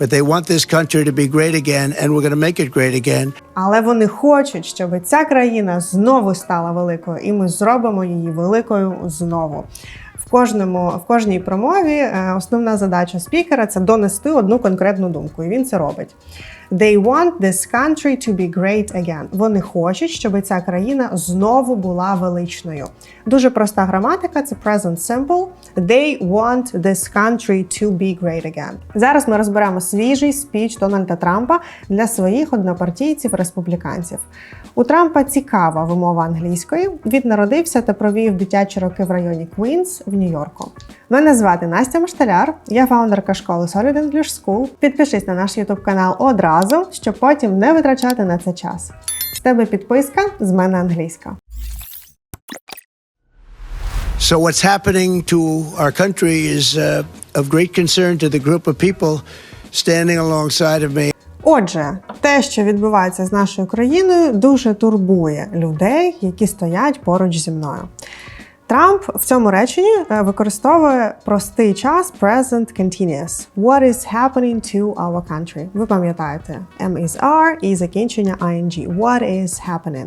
But they want this country to be great again, and we're going to make it great again. Але вони хочуть, щоб ця країна знову стала великою, і ми зробимо її великою знову. В кожному в кожній промові е, основна задача спікера це донести одну конкретну думку, і він це робить. They want this country to be great again. Вони хочуть, щоб ця країна знову була величною. Дуже проста граматика це present simple. They want this country to be great again. Зараз ми розберемо свіжий спіч Дональда Трампа для своїх однопартійців республіканців. У Трампа цікава вимова англійської. Він народився та провів дитячі роки в районі Квінс в Нью-Йорку. Мене звати Настя Машталяр, я фаундерка школи Solid English School. Підпишись на наш YouTube канал одразу, щоб потім не витрачати на це час. З тебе підписка, з мене англійська. So, what's happening to our country is uh, of great concern to the group of people standing alongside of me. Отже, те, що відбувається з нашою країною, дуже турбує людей, які стоять поруч зі мною. Трамп в цьому реченні е, використовує простий час present continuous. What is happening to our country? Ви пам'ятаєте, M is R і закінчення ING. What is happening?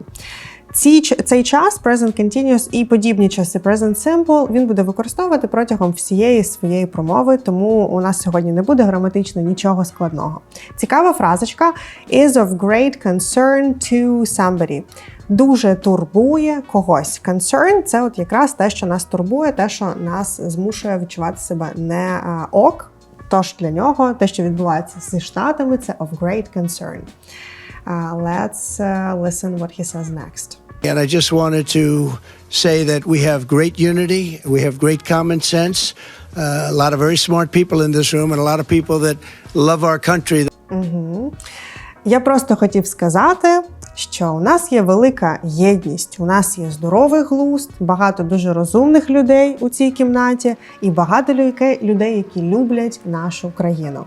Ці, цей час present continuous і подібні часи present simple він буде використовувати протягом всієї своєї промови, тому у нас сьогодні не буде граматично нічого складного. Цікава фразочка is of great concern to somebody. Дуже турбує когось. Concern – це от якраз те, що нас турбує, те, що нас змушує відчувати себе не ок. Тож для нього те, що відбувається зі штатами, це of great concern. Uh, let's uh, listen what he says next. And I just wanted to say that we have great unity, we have great common sense, uh, a lot of very smart people in this room, and a lot of people that love our country. Я просто хотів сказати, що у нас є велика єдність, у нас є здоровий глузд, багато дуже розумних людей у цій кімнаті, і багато людей, які люблять нашу країну.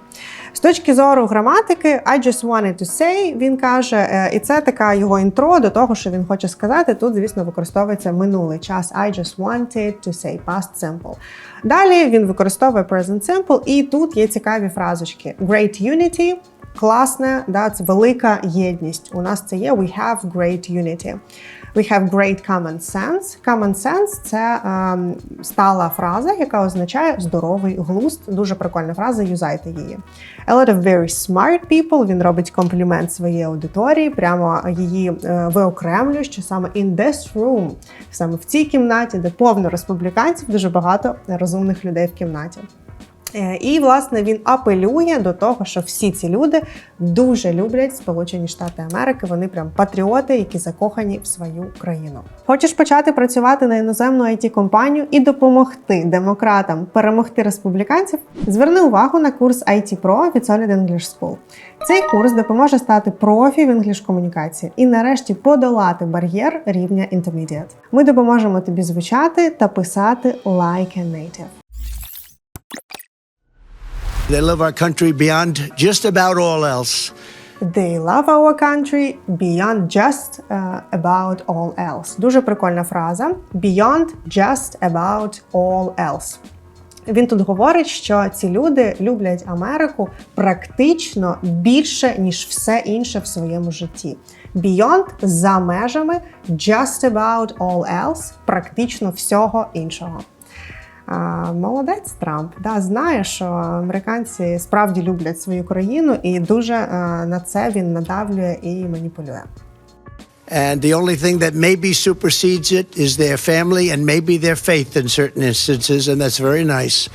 З точки зору граматики, I just wanted to say, він каже, е, і це така його інтро до того, що він хоче сказати. Тут, звісно, використовується минулий час. I just wanted to say past simple. Далі він використовує present simple, і тут є цікаві фразочки. Great unity – класне, да, це велика єдність. У нас це є we have great unity. We have great common sense. Common sense – це ем, стала фраза, яка означає здоровий глузд. Дуже прикольна фраза, юзайте її. A lot of very smart people. Він робить комплімент своїй аудиторії, прямо її е, виокремлює, що саме in this room, саме в цій кімнаті, де повно республіканців, дуже багато розумних людей в кімнаті. Е, І, власне, він апелює до того, що всі ці люди дуже люблять Сполучені Штати Америки. Вони прям патріоти, які закохані в свою країну. Хочеш почати працювати на іноземну it компанію і допомогти демократам перемогти республіканців? Зверни увагу на курс IT Pro від Solid English School. Цей курс допоможе стати профі в інгліш комунікації і нарешті подолати бар'єр рівня Intermediate. Ми допоможемо тобі звучати та писати like a native. They love our country beyond just about all else. They love our country beyond just uh, about all else. Дуже прикольна фраза. Beyond just about all else. Він тут говорить, що ці люди люблять Америку практично більше, ніж все інше в своєму житті. Beyond – за межами, just about all else – практично всього іншого. Молодець Трамп, да, знає, що американці справді люблять свою країну, і дуже на це він надавлює і маніпулює. And the only thing that maybe supersedes it is their family and maybe their faith in certain instances, and that's very nice.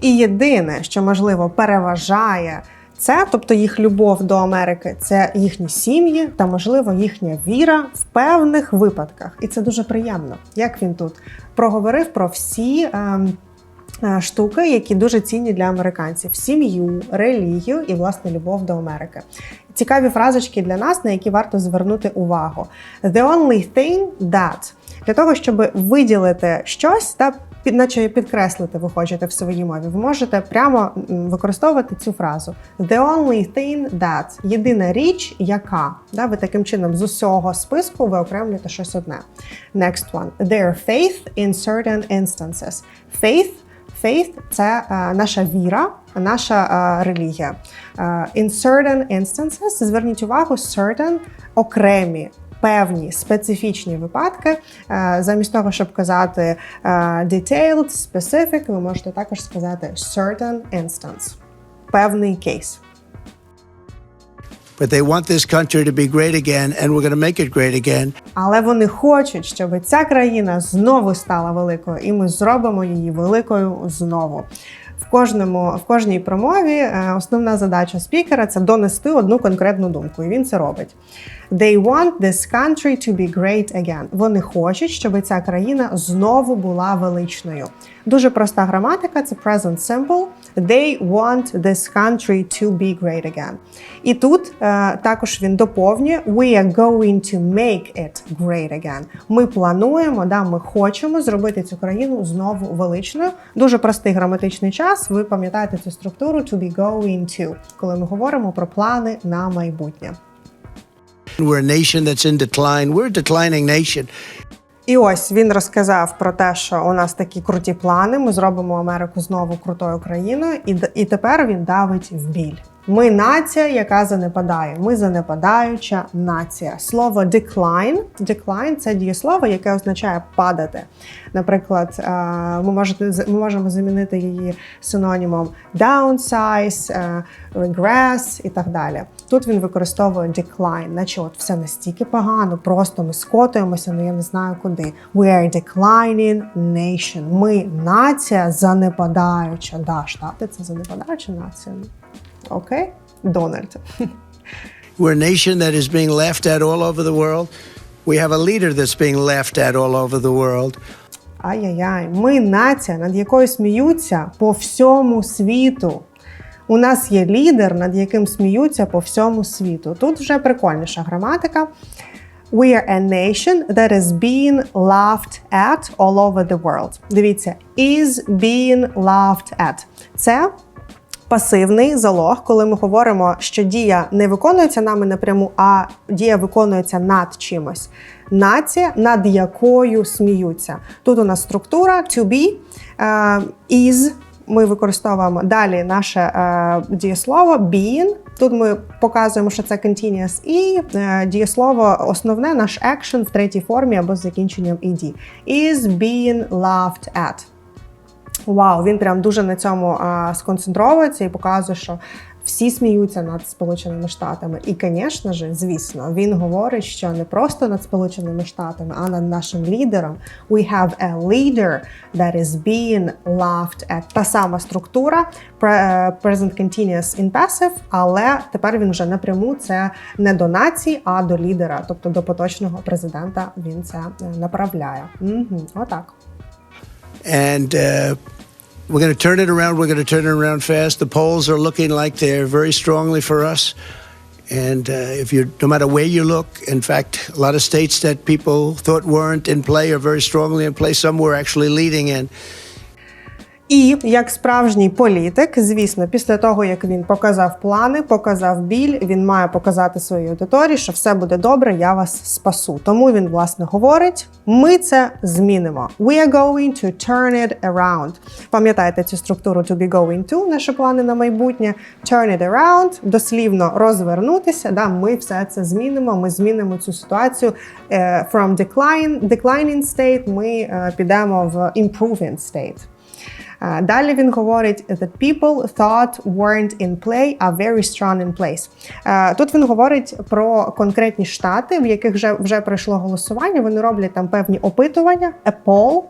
І єдине, що можливо переважає це, тобто їх любов до Америки, це їхні сім'ї та, можливо, їхня віра в певних випадках. І це дуже приємно. Як він тут проговорив про всі. ем, е, Штуки, які дуже цінні для американців: сім'ю, релігію і власне любов до Америки. Цікаві фразочки для нас, на які варто звернути увагу. The only thing that для того, щоб виділити щось та наче підкреслити, ви хочете в своїй мові, ви можете прямо використовувати цю фразу. The only thing that єдина річ, яка да, ви таким чином з усього списку ви окремлюєте щось одне. Next one. Their faith in certain instances. Faith faith – це е, наша віра, наша е, релігія. Е, in certain instances, зверніть увагу, certain – окремі. Певні специфічні випадки, Е, замість того, щоб казати е, detailed, specific, ви можете також сказати certain instance, певний кейс. But they want this country to be great again, and we're going to make it great again. Але вони хочуть, щоб ця країна знову стала великою, і ми зробимо її великою знову. В кожному в кожній промові е, основна задача спікера це донести одну конкретну думку, і він це робить. They want this country to be great again. Вони хочуть, щоб ця країна знову була величною. Дуже проста граматика це present simple. They want this country to be great again. І тут е, також він доповнює We are going to make it great again. Ми плануємо, да, ми хочемо зробити цю країну знову величною. Дуже простий граматичний час. Ви пам'ятаєте цю структуру to be going to, коли ми говоримо про плани на майбутнє. We're a nation that's in decline. We're a declining nation. І ось він розказав про те, що у нас такі круті плани. Ми зробимо Америку знову крутою країною, і, і тепер він давить в біль. Ми нація, яка занепадає. Ми занепадаюча нація. Слово decline, decline – це дієслово, яке означає падати. Наприклад, е, ми, можете, ми можемо замінити її синонімом downsize, е, regress і так далі. Тут він використовує decline, наче от все настільки погано, просто ми скотуємося, ну я не знаю куди. We are declining nation. Ми нація занепадаюча. Да, штати це занепадаюча нація. Окей, Дональд. We're a nation that is being laughed at all over the world. We have a leader that's being laughed at all over the world. Ай-яй-яй, ми нація, над якою сміються по всьому світу. У нас є лідер, над яким сміються по всьому світу. Тут вже прикольніша граматика. We are a nation that is being laughed at all over the world. Дивіться, is being laughed at. Це пасивний залог, коли ми говоримо, що дія не виконується нами напряму, а дія виконується над чимось. Нація, над якою сміються. Тут у нас структура to be, е, is. Ми використовуємо далі наше е, дієслово being. Тут ми показуємо, що це continuous, і е, дієслово основне наш action в третій формі або з закінченням ed. Is being laughed at. Вау, він прям дуже на цьому сконцентровується і показує, що всі сміються над Сполученими Штатами. І, звісно ж, звісно, він говорить, що не просто над Сполученими Штатами, а над нашим лідером. We have a leader that is being laughed at. Та сама структура pre- present continuous in passive, але тепер він вже напряму це не до нації, а до лідера, тобто до поточного президента. Він це е, направляє. Угу, отак. And uh, we're going to turn it around. We're going to turn it around fast. The polls are looking like they're very strongly for us. And uh, if you, no matter where you look, in fact, a lot of states that people thought weren't in play are very strongly in play. Some we're actually leading in. І як справжній політик, звісно, після того як він показав плани, показав біль, він має показати своїй аудиторії, що все буде добре, я вас спасу. Тому він власне говорить: ми це змінимо. We are going to turn it around. Пам'ятаєте цю структуру to be going to, наші плани на майбутнє. Turn it around, дослівно розвернутися. Да, ми все це змінимо. Ми змінимо цю ситуацію Е, from decline, declining state. Ми е, підемо в improving state. Далі він говорить The people thought weren't in play are very strong in place. Тут він говорить про конкретні штати, в яких вже вже пройшло голосування. Вони роблять там певні опитування, a poll.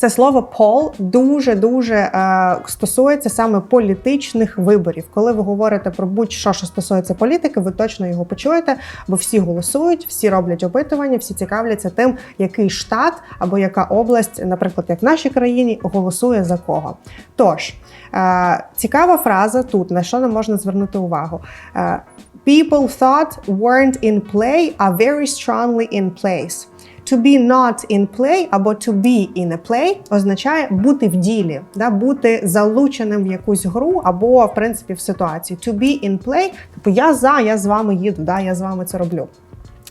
Це слово poll дуже дуже е, стосується саме політичних виборів. Коли ви говорите про будь-що, що стосується політики, ви точно його почуєте, бо всі голосують, всі роблять опитування, всі цікавляться тим, який штат або яка область, наприклад, як в нашій країні, голосує за кого. Тож е, цікава фраза тут, на що не можна звернути увагу. Е, People thought weren't in play are very strongly in place. To be not in play або to be in a play означає бути в ділі, да, бути залученим в якусь гру або, в принципі, в ситуацію. To be in play, типу я за, я з вами їду, да, я з вами це роблю.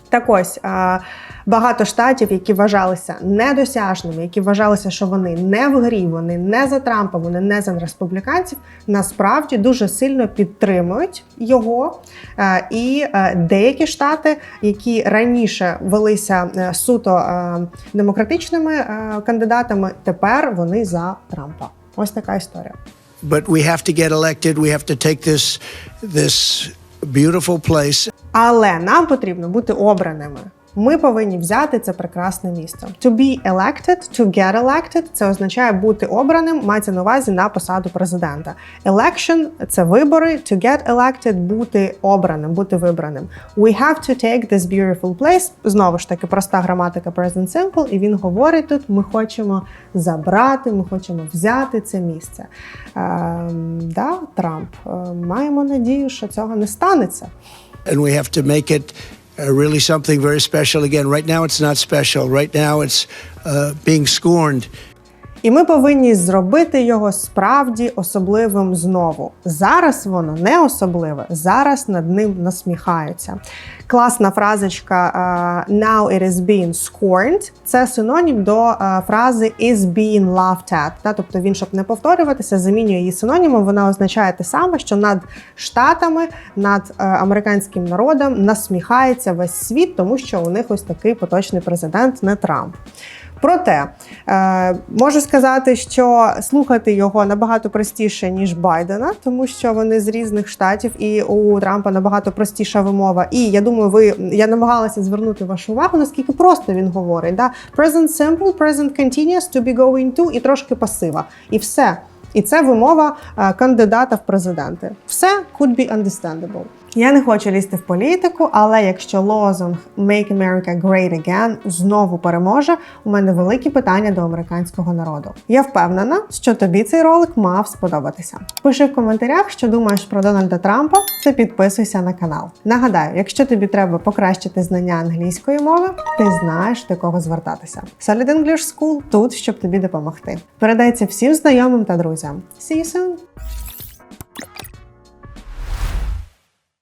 Так ось багато штатів, які вважалися недосяжними, які вважалися, що вони не в грі, вони не за Трампа, вони не за республіканців, насправді дуже сильно підтримують його. Е, І е, деякі штати, які раніше велися е, суто демократичними кандидатами, тепер вони за Трампа. Ось така історія. But we have to get elected. We have to take this this beautiful place Але нам потрібно бути обраними. Ми повинні взяти це прекрасне місто. To be elected, to get elected – це означає бути обраним, мається на увазі на посаду президента. Election – це вибори, to get elected – бути обраним, бути вибраним. We have to take this beautiful place. Знову ж таки, проста граматика present simple, і він говорить тут: ми хочемо забрати, ми хочемо взяти це місце. Ем, да, Трамп, е, маємо надію, що цього не станеться. and we have to make it uh, really something very special. Again, right now it's not special. Right now it's uh, being scorned. І ми повинні зробити його справді особливим знову. Зараз воно не особливе, зараз над ним насміхаються. Класна фразочка е, «Now it is being scorned» – це синонім до е, фрази «is being laughed at». Та, тобто він, щоб не повторюватися, замінює її синонімом. Вона означає те саме, що над штатами, над е, американським народом насміхається весь світ, тому що у них ось такий поточний президент, не Трамп. Проте е, можу сказати, що слухати його набагато простіше ніж Байдена, тому що вони з різних штатів, і у Трампа набагато простіша вимова. І я думаю, ви я намагалася звернути вашу увагу, наскільки просто він говорить. Да? Present simple, present continuous, to be going to і трошки пасива. І все. І це вимова е, кандидата в президенти. Все could be understandable. Я не хочу лізти в політику, але якщо лозунг Make America Great Again знову переможе, у мене великі питання до американського народу. Я впевнена, що тобі цей ролик мав сподобатися. Пиши в коментарях, що думаєш про Дональда Трампа, та підписуйся на канал. Нагадаю, якщо тобі треба покращити знання англійської мови, ти знаєш до кого звертатися. Solid English School тут, щоб тобі допомогти. Передайся всім знайомим та друзям. See you soon!